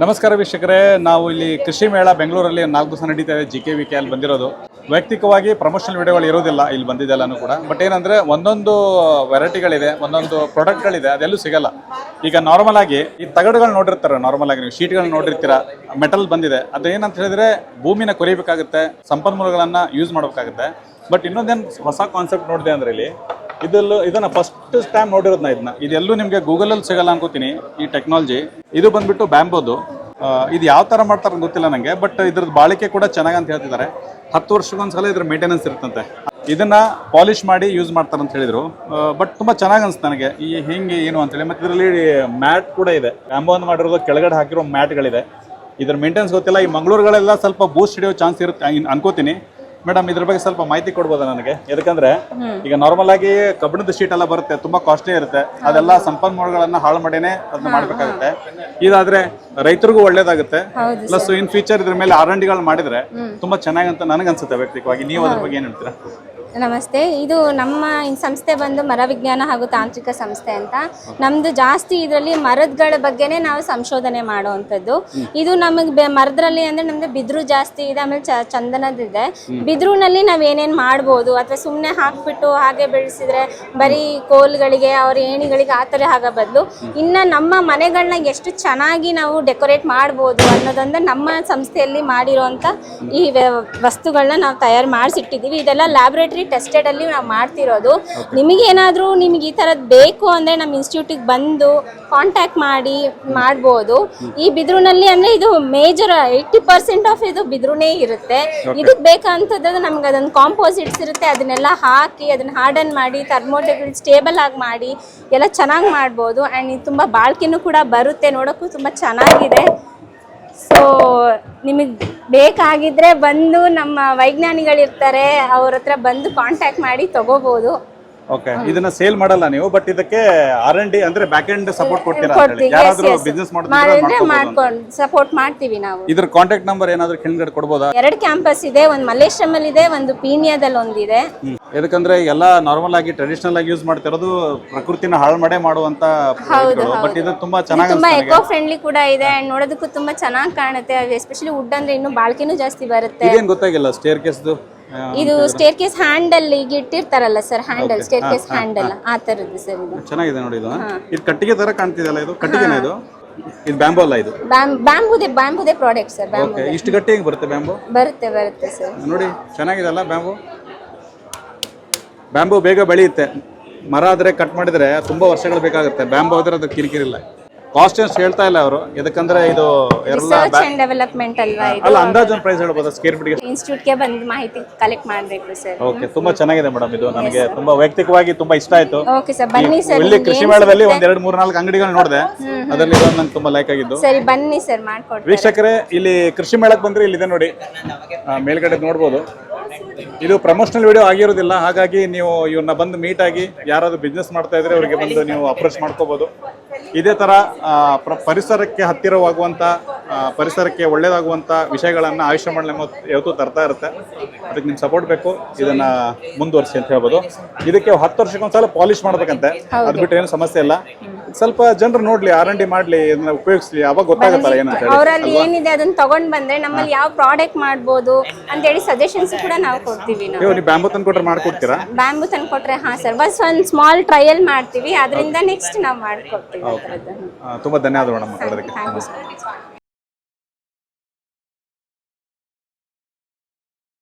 ನಮಸ್ಕಾರ ವೀಕ್ಷಕರೇ, ನಾವು ಇಲ್ಲಿ ಕೃಷಿ ಮೇಳ ಬೆಂಗಳೂರಲ್ಲಿ ನಾಲ್ಕು ದಿವಸ ನಡೀತಾ ಇದೆ. ಜಿ ಕೆ ವಿ ಕೆ ಅಲ್ಲಿ ಬಂದಿರೋದು. ವೈಯಕ್ತಿಕವಾಗಿ ಪ್ರಮೋಷನಲ್ ವಿಡಿಯೋಗಳು ಇರೋದಿಲ್ಲ, ಇಲ್ಲಿ ಬಂದಿದ್ದೆಲ್ಲನೂ ಕೂಡ. ಬಟ್ ಏನಂದರೆ, ಒಂದೊಂದು ವೆರೈಟಿಗಳಿದೆ ಒಂದೊಂದು ಪ್ರಾಡಕ್ಟ್ಗಳಿದೆ ಅದೆಲ್ಲೂ ಸಿಗಲ್ಲ. ಈಗ ನಾರ್ಮಲ್ ಆಗಿ ಈ ತಗಡುಗಳು ನೋಡಿರ್ತಾರೆ ನಾರ್ಮಲ್ ಆಗಿ ನೀವು ಶೀಟ್ಗಳನ್ನ ನೋಡಿರ್ತೀರ ಮೆಟಲ್ ಬಂದಿದೆ. ಅದೇನಂತ ಹೇಳಿದ್ರೆ, ಭೂಮಿನ ಕೊರಿಬೇಕಾಗುತ್ತೆ, ಸಂಪನ್ಮೂಲಗಳನ್ನು ಯೂಸ್ ಮಾಡಬೇಕಾಗುತ್ತೆ. ಬಟ್ ಇನ್ನೊಂದೇನು ಹೊಸ ಕಾನ್ಸೆಪ್ಟ್ ನೋಡಿದೆ ಅಂದ್ರೆ ಇಲ್ಲಿ ಇದೆಲ್ಲ ಇದನ್ನ ಫಸ್ಟ್ ಟೈಮ್ ನೋಡಿರೋದು ಇದನ್ನ. ಇದೆಲ್ಲೂ ನಿಮಗೆ ಗೂಗಲಲ್ಲಿ ಸಿಗಲ್ಲ ಅನ್ಕೋತೀನಿ ಈ ಟೆಕ್ನಾಲಜಿ ಇದು ಬಂದ್ಬಿಟ್ಟು ಬ್ಯಾಂಬೋದು ಇದು ಯಾವ ಥರ ಮಾಡ್ತಾರೆ ಗೊತ್ತಿಲ್ಲ ನನಗೆ ಬಟ್ ಇದ್ರದ್ದು ಬಾಳಿಕೆ ಕೂಡ ಚೆನ್ನಾಗಿ ಅಂತ ಹೇಳ್ತಿದ್ದಾರೆ. ಹತ್ತು ವರ್ಷಕ್ಕೊಂದ್ಸಲ ಇದ್ರ ಮೇಂಟೆನೆನ್ಸ್ ಇರ್ತಂತೆ ಇದನ್ನ ಪಾಲಿಶ್ ಮಾಡಿ ಯೂಸ್ ಮಾಡ್ತಾರೆ ಅಂತ ಹೇಳಿದ್ರು ಬಟ್ ತುಂಬಾ ಚೆನ್ನಾಗಿ ಅನ್ಸುತ್ತೆ ನನಗೆ. ಈ ಹಿಂಗೆ, ಏನು ಅಂತೇಳಿ ಮತ್ತೆ ಇದರಲ್ಲಿ ಮ್ಯಾಟ್ ಕೂಡ ಇದೆ. ಬ್ಯಾಂಬೋ ಅಂತ ಮಾಡಿರೋದು ಕೆಳಗಡೆ ಹಾಕಿರೋ ಮ್ಯಾಟ್ಗಳಿದೆ. ಇದ್ರ ಮೇಂಟೆನೆನ್ಸ್ ಗೊತ್ತಿಲ್ಲ. ಈ ಮಂಗಳೂರುಗಳೆಲ್ಲ ಸ್ವಲ್ಪ ಬೂಸ್ಟ್ ಹಿಡಿಯೋ ಚಾನ್ಸ್ ಇರುತ್ತೆ ಅನ್ಕೋತೀನಿ. ಮೇಡಮ್ ಇದ್ರ ಬಗ್ಗೆ ಸ್ವಲ್ಪ ಮಾಹಿತಿ ಕೊಡ್ಬೋದಾ ನನಗೆ? ಯಾಕಂದ್ರೆ ಈಗ ನಾರ್ಮಲ್ ಆಗಿ ಕಬ್ಬಿಣದ ಶೀಟ್ ಎಲ್ಲ ಬರುತ್ತೆ ತುಂಬಾ ಕಾಸ್ಟ್ಲಿ ಇರುತ್ತೆ. ಅದೆಲ್ಲ ಸಂಪನ್ಮೂಲಗಳನ್ನ ಹಾಳು ಮಾಡಿನೇ ಅದನ್ನ ಮಾಡ್ಬೇಕಾಗುತ್ತೆ. ಇದಾದ್ರೆ ರೈತರಿಗೂ ಒಳ್ಳೇದಾಗುತ್ತೆ. ಪ್ಲಸ್ ಇನ್ ಫ್ಯೂಚರ್ ಇದ್ರ ಮೇಲೆ ಆರ್ ಮಾಡಿದ್ರೆ ತುಂಬಾ ಚೆನ್ನಾಗಿ ಅಂತ ನನಗನ್ಸುತ್ತೆ ವ್ಯಕ್ತಿಕವಾಗಿ. ನೀವು ಅದ್ರ ಬಗ್ಗೆ ಏನ್ ಹೇಳ್ತೀರಾ? ನಮಸ್ತೆ. ಇದು ನಮ್ಮ ಸಂಸ್ಥೆ ಬಂದು ಮರವಿಜ್ಞಾನ ಹಾಗೂ ತಾಂತ್ರಿಕ ಸಂಸ್ಥೆ ಅಂತ. ನಮ್ದು ಜಾಸ್ತಿ ಇದರಲ್ಲಿ ಮರದಗಳ ಬಗ್ಗೆನೇ ನಾವು ಸಂಶೋಧನೆ ಮಾಡುವಂಥದ್ದು. ಇದು ನಮಗೆ ಮರದ್ರಲ್ಲಿ ಅಂದ್ರೆ ನಮ್ದು ಬಿದ್ರು ಜಾಸ್ತಿ ಇದೆ ಆಮೇಲೆ ಚ ಚಂದನದಿದೆ ಬಿದ್ರೂನಲ್ಲಿ ನಾವು ಏನೇನು ಮಾಡ್ಬೋದು ಅಥವಾ ಸುಮ್ಮನೆ ಹಾಕ್ಬಿಟ್ಟು ಹಾಗೆ ಬೆಳೆಸಿದ್ರೆ ಬರೀ ಕೋಲ್ಗಳಿಗೆ ಅವ್ರ ಏಣಿಗಳಿಗೆ ಆ ಥರ ಆಗೋ ಬದಲು ಇನ್ನು ನಮ್ಮ ಮನೆಗಳನ್ನ ಎಷ್ಟು ಚೆನ್ನಾಗಿ ನಾವು ಡೆಕೋರೇಟ್ ಮಾಡ್ಬೋದು ಅನ್ನೋದಂದ್ರೆ ನಮ್ಮ ಸಂಸ್ಥೆಯಲ್ಲಿ ಮಾಡಿರೋಂತ ಈ ವ್ಯ- ವಸ್ತುಗಳನ್ನ ನಾವು ತಯಾರು ಮಾಡಿಸಿಟ್ಟಿದ್ದೀವಿ. ಇದೆಲ್ಲ ಲ್ಯಾಬ್ರೇಟರಿ ಟೆಸ್ಟೆಡ್ ಅಲ್ಲಿ ನಾವು ಮಾಡ್ತಿರೋದು. ನಿಮಗೆ ಏನಾದರೂ ನಿಮಗೆ ಈ ಥರದ್ದು ಬೇಕು ಅಂದರೆ ನಮ್ಮ ಇನ್ಸ್ಟಿಟ್ಯೂಟಿಗೆ ಬಂದು ಕಾಂಟ್ಯಾಕ್ಟ್ ಮಾಡಿ ಮಾಡ್ಬೋದು. ಈ ಬಿದಿರುನಲ್ಲಿ ಅಂದರೆ ಇದು ಮೇಜರ್ ಏಯ್ಟಿ ಪರ್ಸೆಂಟ್ ಆಫ್ ಇದು ಬಿದಿರುನೇ ಇರುತ್ತೆ. ಇದಕ್ಕೆ ಬೇಕಂತದ್ದು ನಮ್ಗೆ ಅದೊಂದು ಕಾಂಪೋಸಿಟ್ಸ್ ಇರುತ್ತೆ ಅದನ್ನೆಲ್ಲ ಹಾಕಿ ಅದನ್ನ ಹಾರ್ಡನ್ ಮಾಡಿ ಥರ್ಮೋಟೆಬಲ್ ಸ್ಟೇಬಲ್ ಆಗಿ ಮಾಡಿ ಎಲ್ಲ ಚೆನ್ನಾಗಿ ಮಾಡ್ಬೋದು. ಆ್ಯಂಡ್ ಇದು ತುಂಬ ಬಾಳ್ಕೆನೂ ಕೂಡ ಬರುತ್ತೆ ನೋಡೋಕ್ಕೂ ತುಂಬ ಚೆನ್ನಾಗಿದೆ. ಸೊ ನಿಮಗೆ ಬೇಕಾಗಿದ್ದರೆ ಬಂದು ನಮ್ಮ ವೈಜ್ಞಾನಿಗಳಿರ್ತಾರೆ ಅವ್ರ ಹತ್ರ ಬಂದು ಕಾಂಟ್ಯಾಕ್ಟ್ ಮಾಡಿ ತಗೋಬೋದು. ಓಕೆ ಇದನ್ನ ಸೇಲ್ ಮಾಡಲ್ಲ ನೀವು ಬಟ್ ಇದಕ್ಕೆ ಆರ್ ಎನ್ ಡಿ ಅಂದ್ರೆ ಬ್ಯಾಕ್ ಎಂಡ್ ಸಪೋರ್ಟ್ ಕೊಡ್ತೀರಾ ಅಂತ ಹೇಳಿ ಕೊಡ್ತೀವಿ ಯಾರಾದ್ರೂ ಬಿಸ್ನೆಸ್ ಮಾಡಿದ್ರೆ ಮಾಡಿದ್ರೆ ಮಾಡ್ಕೊಂಡು ಸಪೋರ್ಟ್ ಮಾಡ್ತೀವಿ ನಾವು. ಇದ್ರ ಕಾಂಟ್ಯಾಕ್ಟ್ ನಂಬರ್ ಏನಾದ್ರೂ ಕೆಳಗಡೆ ಕೊಡ್ಬೋದಾ? ಎರಡು ಕ್ಯಾಂಪಸ್ ಇದೆ ಒಂದು ಮಲ್ಲೇಶ್ವರಮಲ್ಲಿ ಇದೆ ಒಂದು ಪೀಣ್ಯದಲ್ಲಿ ಒಂದಿದೆ. ಹ್ಮ್. ಯಾಕಂದ್ರೆ ಎಲ್ಲ ನಾರ್ಮಲ್ ಆಗಿ ಟ್ರೆಡಿಷನಲ್ ಆಗಿ ಯೂಸ್ ಮಾಡ್ತಿರೋದು ಪ್ರಕೃತಿನ ಹಾಳು ಮಾಡೇ ಮಾಡುವಂತ ಬಟ್ ಇದು ತುಂಬಾ ಚೆನ್ನಾಗಿ ತುಂಬಾ ಎಕೋ ಫ್ರೆಂಡ್ಲಿ ಕೂಡ ಇದೆ ಅಂಡ್ ನೋಡೋದಕ್ಕೂ ತುಂಬಾ ಚೆನ್ನಾಗಿ ಕಾಣುತ್ತೆ. ಎಸ್ಪೆಷಲಿ ವುಡ್ ಅಂದ್ರೆ ಇನ್ನೂ ಬಾಳ್ಕೆನೂ ಜಾಸ್ತಿ ಬರುತ್ತೆ. ಇದೇನ್ ಗೊತ್ತಾಗಿಲ್ಲ ಸ್ಟೇರ್ ಕೇಸ್ದು ಇದು ಸ್ಟೇರ್ ಕೇಸ್ ಹ್ಯಾಂಡಲ್ ಈಗ ಇಟ್ಟಿರ್ತಾರಲ್ಲ sir handle staircase handle ಆ ತರದ್ದು ಸರ್ ಇದು. ಚೆನ್ನಾಗಿದೆ ನೋಡಿ ಇದು. ಇದು ಕಟ್ಟಿಗೆ ತರ ಕಾಣ್ತಿದೆಯಲ್ಲ ಇದು? ಕಟ್ಟಿಗೆನ ಇದು? ಇದು ಬ್ಯಾಂಬೋ ಅಲ್ಲ ಇದು? ಬ್ಯಾಂಬೂದೇ ಬ್ಯಾಂಬುದೇ ಪ್ರಾಡಕ್ಟ್ ಸರ್ ಬ್ಯಾಂಬೂ ಇಷ್ಟು ಗಟ್ಟಿಯಾಗಿ ಬರುತ್ತೆ ಬ್ಯಾಂಬೋ ಬರುತ್ತೆ ಬರುತ್ತೆ ಸರ್ ನೋಡಿ ಚೆನ್ನಾಗಿದೆ ಅಲ್ಲ ಬ್ಯಾಂಬೂ ಬ್ಯಾಂಬೂ ಬೇಗ ಬೆಳೆಯುತ್ತೆ. ಮರ ಆದ್ರೆ ಕಟ್ ಮಾಡಿದ್ರೆ ತುಂಬಾ ವರ್ಷಗಳು ಬೇಕಾಗುತ್ತೆ. ಬ್ಯಾಂಬು ಆದ್ರೆ ಅದು ಕಿರಿಕಿರಿಲ್ಲ ಕಾಸ್ಟ್ ಎಷ್ಟು ಹೇಳ್ತಾ ಇಲ್ಲ ಅವರು. ಯಾಕಂದ್ರೆ ಇದು ಎಲ್ಲ ರಿಸರ್ಚ್ ಅಂಡ್ ಡೆವಲಪ್ಮೆಂಟ್ ಅಲ್ವಾ ಇದು? ಅಲ್ಲ ಅಂದಾಜು ಪ್ರೈಸ್ ಹೇಳ್ಬೋದಾ? ಸ್ಕೇರ್ ಫೀಟ್ಗೆ ಇನ್ಸ್ಟಿಟ್ಯೂಟ್ಗೆ ಬಂದು ಮಾಹಿತಿ ಕಲೆಕ್ಟ್ ಮಾಡಬೇಕು ಸರ್ ಓಕೆ ತುಂಬಾ ಚೆನ್ನಾಗಿದೆ ಮೇಡಮ್ ಇದು. ನನಗೆ ತುಂಬಾ ವೈಯಕ್ತಿಕವಾಗಿ ತುಂಬಾ ಇಷ್ಟ ಆಯ್ತು. ಓಕೆ ಸರ್ ಬನ್ನಿ ಸರ್ ಇಲ್ಲಿ ಕೃಷಿ ಮೇಳದಲ್ಲಿ ಒಂದ್ ಎರಡು ಮೂರ್ ನಾಲ್ಕು ಅಂಗಡಿಗಳು ನೋಡಿದೆ. ಅದರಲ್ಲಿ ಇದೊಂದು ನಂಗೆ ತುಂಬಾ ಲೈಕ್ ಆಗಿದ್ದು. ಸರಿ ಬನ್ನಿ ಸರ್ ಮಾಡ್ಕೊಡ್ತೀನಿ ವೀಕ್ಷಕರೇ ಇಲ್ಲಿ ಕೃಷಿ ಮೇಳಕ್ಕೆ ಬಂದ್ರೆ ಇಲ್ಲಿದೆ ನೋಡಿ. ಆ, ಮೇಲ್ಗಡೆ ನೋಡ್ಬೋದು. ಇದು ಪ್ರಮೋಷನಲ್ ವಿಡಿಯೋ ಆಗಿರೋದಿಲ್ಲ. ಹಾಗಾಗಿ ನೀವು ಇವ್ರನ್ನ ಬಂದು ಮೀಟ್ ಆಗಿ ಯಾರಾದ್ರೂ ಬಿಸ್ನೆಸ್ ಮಾಡ್ತಾ ಇದ್ರೆ ಅವರಿಗೆ ಬಂದು ನೀವು ಅಪ್ರೋಚ್ ಮಾಡ್ಕೋಬಹುದು ಇದೇ ಪ್ರ- ಪರಿಸರಕ್ಕೆ ಹತ್ತಿರವಾಗುವಂತ ಪರಿಸರಕ್ಕೆ ಒಳ್ಳೇದಾಗುವಂಥ ವಿಷಯಗಳನ್ನು ಆಯುಷ್ಯ ಮಂಡಳಿ ಯಾವತ್ತೂ ತರ್ತಾ ಇರುತ್ತೆ. ಅದಕ್ಕೆ ನಿಮ್ಗೆ ಸಪೋರ್ಟ್ ಬೇಕು. ಇದನ್ನ ಮುಂದುವರಿಸಿ ಅಂತ ಹೇಳ್ಬೋದು. ಇದಕ್ಕೆ ಹತ್ತು ವರ್ಷಕ್ಕೊಂದ್ಸಲ ಪಾಲಿಶ್ ಮಾಡ್ಬೇಕಂತೆ. ಅದು ಬಿಟ್ಟು ಏನು ಸಮಸ್ಯೆ ಇಲ್ಲ. ಸ್ವಲ್ಪ ಜನರು ನೋಡ್ಲಿ ಆರ್ ಎನ್ ಡಿ ಮಾಡ್ಲಿ ಇದನ್ನ ಉಪಯೋಗಿಸ್ಲಿ. ಅವಾಗ ಗೊತ್ತಾಗುತ್ತಲ್ಲ ಏನಂತ ಹೇಳಿ. ಅವರಲ್ಲಿ ಏನಿದೆ ಅದನ್ನ ತಗೊಂಡ್ ಬಂದ್ರೆ ನಮ್ಮಲ್ಲಿ ಯಾವ ಪ್ರಾಡಕ್ಟ್ ಮಾಡ್ಬೋದು ಅಂತೇಳಿ ಸಜೆಷನ್ಸ್ ಕೂಡ ನಾವು ಕೊಡ್ತೀವಿ ನಾವು. ನೀವು ಬ್ಯಾಂಬೂ ತಂದು ಕೊಟ್ರೆ ಮಾಡ್ಕೊಡ್ತೀರಾ? ಬ್ಯಾಂಬೂ ತಂದು ಕೊಟ್ರೆ ಹಾ ಸರ್ ಬಸ್ ಒಂದು ಸ್ಮಾಲ್ ಟ್ರಯಲ್ ಮಾಡ್ತೀವಿ. ಅದರಿಂದ ನೆಕ್ಸ್ಟ್ ನಾವು ಮಾಡ್ಕೊಡ್ತೀವಿ ತುಂಬಾ ಧನ್ಯವಾದ ಮೇಡಮ್ ಮಾತಾಡೋದಕ್ಕೆ